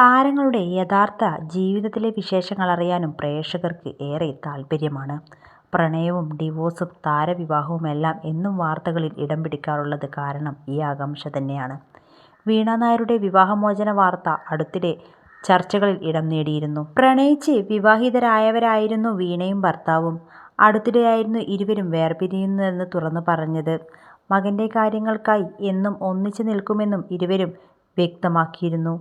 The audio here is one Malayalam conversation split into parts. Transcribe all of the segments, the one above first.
താരങ്ങളുടെ യഥാർത്ഥ ജീവിതത്തിലെ വിശേഷങ്ങൾ അറിയാനും പ്രേക്ഷകർക്ക് ഏറെ താൽപര്യമാണ്. പ്രണയവും ഡിവോഴ്സും താരവിവാഹവുമെല്ലാം എന്നും വാർത്തകളിൽ ഇടം പിടിക്കാറുള്ളത് കാരണം ഈ ആകാംക്ഷ തന്നെയാണ്. വീണ നായരുടെ വിവാഹമോചന വാർത്ത അടുത്തിടെ ചർച്ചകളിൽ ഇടം നേടിയിരുന്നു. പ്രണയിച്ച് വിവാഹിതരായവരായിരുന്നു വീണയും ഭർത്താവും. അടുത്തിടെയായിരുന്നു ഇരുവരും വേർപിരിയുന്നതെന്ന് തുറന്നു പറഞ്ഞത്. മകന്റെ കാര്യങ്ങൾക്കായി എന്നും ഒന്നിച്ചു നിൽക്കുമെന്നും ഇരുവരും വ്യക്തമാക്കിയിരുന്നു.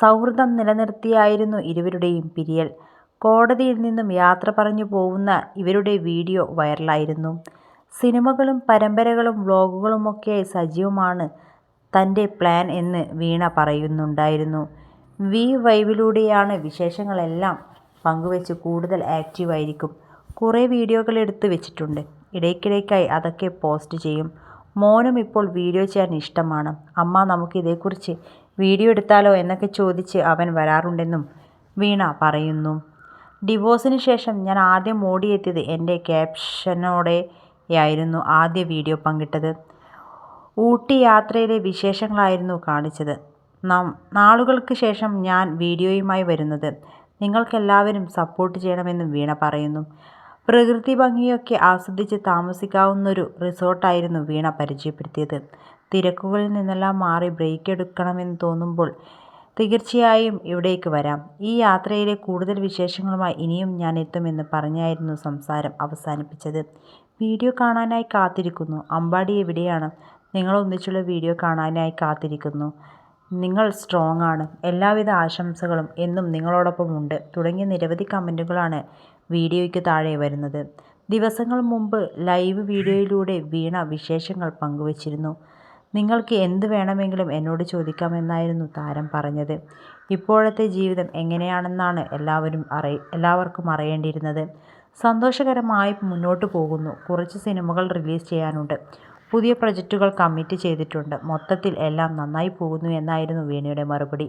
സൗഹൃദം നിലനിർത്തിയായിരുന്നു ഇരുവരുടെയും പിരിയൽ. കോടതിയിൽ നിന്നും യാത്ര പറഞ്ഞു പോകുന്ന ഇവരുടെ വീഡിയോ വൈറലായിരുന്നു. സിനിമകളും പരമ്പരകളും വ്ളോഗുകളുമൊക്കെ സജീവമാണ് തന്റെ പ്ലാൻ എന്ന് വീണ പറയുന്നുണ്ടായിരുന്നു. വി വൈവിലൂടെയാണ് വിശേഷങ്ങളെല്ലാം പങ്കുവെച്ച് കൂടുതൽ ആക്റ്റീവായിരിക്കും കുറേ വീഡിയോകൾ എടുത്ത് വെച്ചിട്ടുണ്ട്. ഇടയ്ക്കിടയ്ക്കായി അതൊക്കെ പോസ്റ്റ് ചെയ്യും. മോനും ഇപ്പോൾ വീഡിയോ ചെയ്യാൻ ഇഷ്ടമാണ്. അമ്മ നമുക്ക് ഇതേക്കുറിച്ച് വീഡിയോ എടുത്താലോ എന്നൊക്കെ ചോദിച്ച് അവൻ വരാറുണ്ടെന്നും വീണ പറയുന്നു. ഡിവോഴ്സിന് ശേഷം ഞാൻ ആദ്യം ഓടിയെത്തിയത് എന്റെ ക്യാപ്ഷനോടെയായിരുന്നു ആദ്യ വീഡിയോ പങ്കിട്ടത്. ഊട്ടി യാത്രയിലെ വിശേഷങ്ങളായിരുന്നു കാണിച്ചത്. നാളുകൾക്ക് ശേഷം ഞാൻ വീഡിയോയുമായി വരുന്നത്. നിങ്ങൾക്കെല്ലാവരും സപ്പോർട്ട് ചെയ്യണമെന്നും വീണ പറയുന്നു. പ്രകൃതി ഭംഗിയൊക്കെ ആസ്വദിച്ച് താമസിക്കാവുന്നൊരു റിസോർട്ടായിരുന്നു വീണ പരിചയപ്പെടുത്തിയത്. തിരക്കുകളിൽ നിന്നെല്ലാം മാറി ബ്രേക്ക് എടുക്കണമെന്ന് തോന്നുമ്പോൾ തീർച്ചയായും ഇവിടേക്ക് വരാം. ഈ യാത്രയിലെ കൂടുതൽ വിശേഷങ്ങളുമായി ഇനിയും ഞാൻ എത്തുമെന്ന് പറഞ്ഞായിരുന്നു സംസാരം അവസാനിപ്പിച്ചത്. വീഡിയോ കാണാനായി കാത്തിരിക്കുന്നു അമ്പാടി എവിടെയാണ്? നിങ്ങളൊന്നിച്ചുള്ള വീഡിയോ കാണാനായി കാത്തിരിക്കുന്നു. നിങ്ങൾ സ്ട്രോങ് ആണ് എല്ലാവിധ ആശംസകളും എന്നും നിങ്ങളോടൊപ്പം ഉണ്ട് തുടങ്ങിയ നിരവധി കമന്റുകളാണ് വീഡിയോയ്ക്ക് താഴെ വരുന്നത്. ദിവസങ്ങൾ മുമ്പ് ലൈവ് വീഡിയോയിലൂടെ വീണ വിശേഷങ്ങൾ പങ്കുവച്ചിരുന്നു നിങ്ങൾക്ക് എന്ത് വേണമെങ്കിലും എന്നോട് ചോദിക്കാമെന്നായിരുന്നു താരം പറഞ്ഞത്. ഇപ്പോഴത്തെ ജീവിതം എങ്ങനെയാണെന്നാണ് എല്ലാവരും എല്ലാവർക്കും അറിയേണ്ടിയിരുന്നത്. സന്തോഷകരമായി മുന്നോട്ട് പോകുന്നു. കുറച്ച് സിനിമകൾ റിലീസ് ചെയ്യാനുണ്ട്. പുതിയ പ്രൊജക്റ്റുകൾ കമ്മിറ്റ് ചെയ്തിട്ടുണ്ട്. മൊത്തത്തിൽ എല്ലാം നന്നായി പോകുന്നു എന്നായിരുന്നു വീണയുടെ മറുപടി.